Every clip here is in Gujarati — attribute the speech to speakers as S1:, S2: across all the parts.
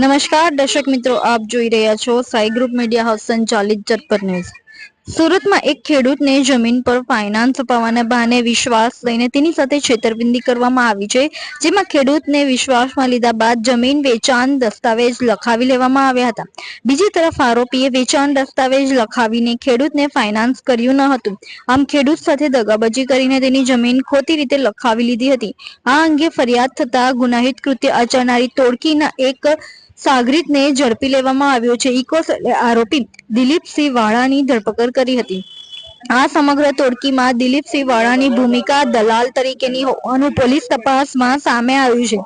S1: નમસ્કાર, દર્શક મિત્રો, આપ જોઈ રહ્યા છો સાઈ ગ્રુપ મીડિયા હાઉસ સંચાલિત ચરપત ન્યૂઝ. સુરતમાં એક ખેડૂતને જમીન પર ફાઇનાન્સ અપાવવાના બહાને વિશ્વાસ લઈને તેની સાથે છેતરપિંડી કરવામાં આવી છે, જેમાં ખેડૂતને વિશ્વાસમાં લીધા બાદ જમીન વેચાણ દસ્તાવેજ લખાવી લેવામાં આવ્યા હતા. બીજી તરફ આરોપીએ વેચાણ દસ્તાવેજ લખાવીને ખેડૂતને ફાઇનાન્સ કર્યું ન હતું. આમ ખેડૂત સાથે દગાબાજી કરીને તેની જમીન ખોટી રીતે લખાવી લીધી હતી. આ અંગે ફરિયાદ થતા ગુનાહિત કૃત્ય આચરનારી તોડકીના એક સાગરીતને ઝડપી લેવામાં આવ્યો છે. ઇકોસેલે આરોપી દિલીપસિંહ વાળાની ધરપકડ કરી હતી. આ સમગ્ર તોડકીમાં દિલીપસિંહ વાળાની ભૂમિકા દલાલ તરીકેની હોવાનું પોલીસ તપાસમાં સામે આવ્યું છે.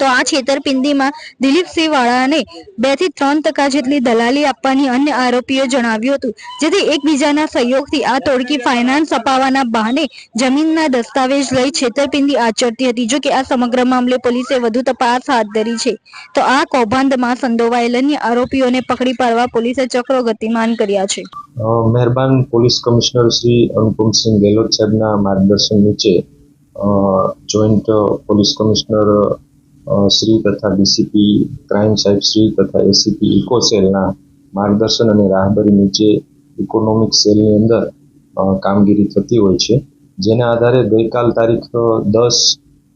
S1: તો આ છેતરપિંડીમાં દિલીપસિંહ વાળાને બેથી ત્રણ ટકા જેટલી દલાલી આપવાની અન્ય આરોપીએ જણાવ્યું હતું, જેથી એકબીજાના સહયોગથી આ તોડકી ફાઇનાન્સ અપાવવાના બહાને જમીનના દસ્તાવેજ લઈ છેતરપિંડી આચરતી હતી. જો કે આ સમગ્ર મામલે પોલીસે વધુ તપાસ હાથ ધરી છે. તો આ કૌભાંડમાં સંડોવાયેલ અન્ય આરોપીઓને પકડી પાડવા પોલીસે ચક્રો ગતિમાન કર્યા છે.
S2: મહેરબાન પોલીસ કમિશનર શ્રી અનુપમસિંહ ગેહલોત સાહેબના માર્ગદર્શન નીચે જોઈન્ટ પોલીસ કમિશનર શ્રી તથા ડીસીપી ક્રાઇમ સાહેબ શ્રી તથા એસીપી ઇકોસેલના માર્ગદર્શન અને રાહબરી નીચે ઇકોનોમિક સેલની અંદર કામગીરી થતી હોય છે. જેના આધારે ગઈકાલ તારીખ દસ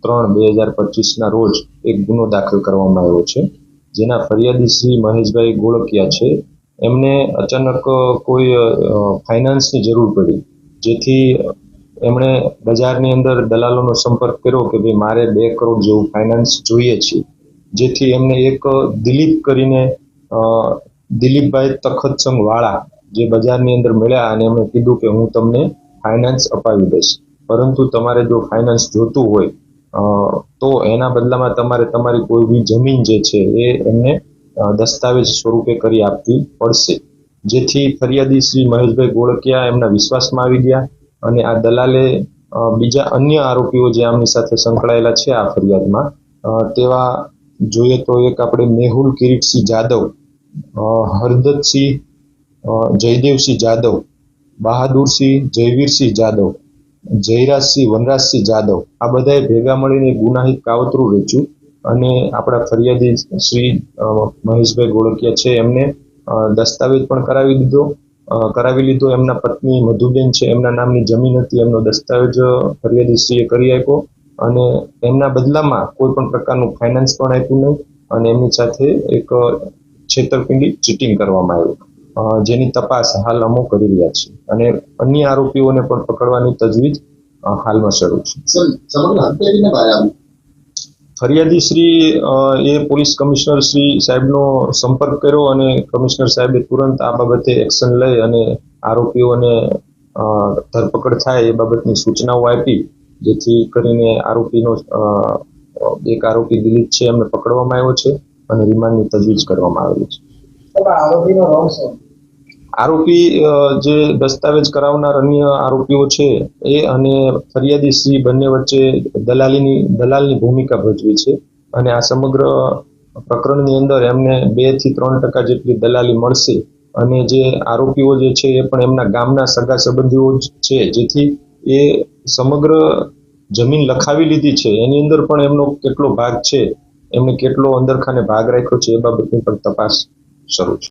S2: ત્રણ બે હજાર પચીસના રોજ એક ગુનો દાખલ કરવામાં આવ્યો છે. જેના ફરિયાદી શ્રી મહેશભાઈ ગોળકિયા છે. એમને અચાનક કોઈ ફાઇનાન્સની જરૂર પડી. જેથી એમણે બજારની અંદર દલાલોનો સંપર્ક કર્યો કે ભાઈ મારે બે કરોડ જેવું ફાઇનાન્સ જોઈએ છે. જેથી એમને એક દિલીપ કરીને દિલીપભાઈ તખતસંગ વાળા જે બજારની અંદર મળ્યા અને એમણે કીધું કે હું તમને ફાઇનાન્સ અપાવી દઈશ. પરંતુ તમારે જો ફાઇનાન્સ જોતું હોય તો એના બદલામાં તમારે તમારી કોઈ બી જમીન જે છે એ એમને દસ્તાવેજ સ્વરૂપે કરી આપવી પડશે. જેથી ફરિયાદી શ્રી મહેશભાઈ ગોળકિયા એમના વિશ્વાસમાં આવી ગયા. અને આ દલાલે બીજા અન્ય આરોપીઓ જે આમની સાથે સંકળાયેલા છે આ ફરિયાદમાં તેવા જોઈએ તો એક આપણે મેહુલ કિરીટસિંહ જાદવ હરદતસિંહ જયદેવસિંહ જાદવ, બહાદુરસિંહ જયવીરસિંહ જાદવ, જયરાજસિંહ વનરાજસિંહ જાદવ, આ બધાએ ભેગા મળીને ગુનાહિત કાવતરું રચ્યું અને આપણા ફરિયાદી શ્રી મહેશભાઈ ગોળકિયા છે એમને દસ્તાવેજ પણ કરાવી દીધો કરાવી લીધો. એમના પત્ની મધુબેન છે. એમના નામની જમીન હતી. એમનો દસ્તાવેજ ફરિયાદીશ્રીએ કરી આપ્યો અને એમના બદલામાં કોઈ પણ પ્રકારનું ફાઇનાન્સ પણ આપ્યું નહીં અને એમની સાથે એક છેતરપિંડી ચીટિંગ કરવામાં આવ્યું. જેની તપાસ હાલ અમો કરી રહ્યા છે અને અન્ય આરોપીઓને પણ પકડવાની તજવીજ હાલમાં શરૂ છે
S3: સર સમગ્ર હત્યા કરીને બહાર આવી
S2: ફરિયાદી શ્રી એ પોલીસ કમિશનર શ્રી સાહેબનો સંપર્ક કર્યો અને કમિશનર સાહેબે તુરંત આ બાબતે એક્શન લઈ અને આરોપીઓને ધરપકડ થાય એ બાબતની સૂચનાઓ આપી, જેથી કરીને આરોપીનો એક આરોપી દિલીપ છે, એમને પકડવામાં આવ્યો છે અને રિમાન્ડની તજવીજ કરવામાં આવેલી છે.
S3: આરોપીનો રોલ
S2: આરોપી જે દસ્તાવેજ કરાવનાર અન્ય આરોપીઓ છે એ અને ફરિયાદી શ્રી બંને વચ્ચે દલાલીની, દલાલની ભૂમિકા ભજવી છે અને આ સમગ્ર પ્રકરણની અંદર એમને બેથી ત્રણ ટકા જેટલી દલાલી મળશે અને જે આરોપીઓ જે છે એ પણ એમના ગામના સગા સંબંધીઓ જ છે, જેથી એ સમગ્ર જમીન લખાવી લીધી છે. એની અંદર પણ એમનો કેટલો ભાગ છે, એમને કેટલો અંદરખાને ભાગ રાખ્યો છે એ બાબતની પણ તપાસ શરૂ છે.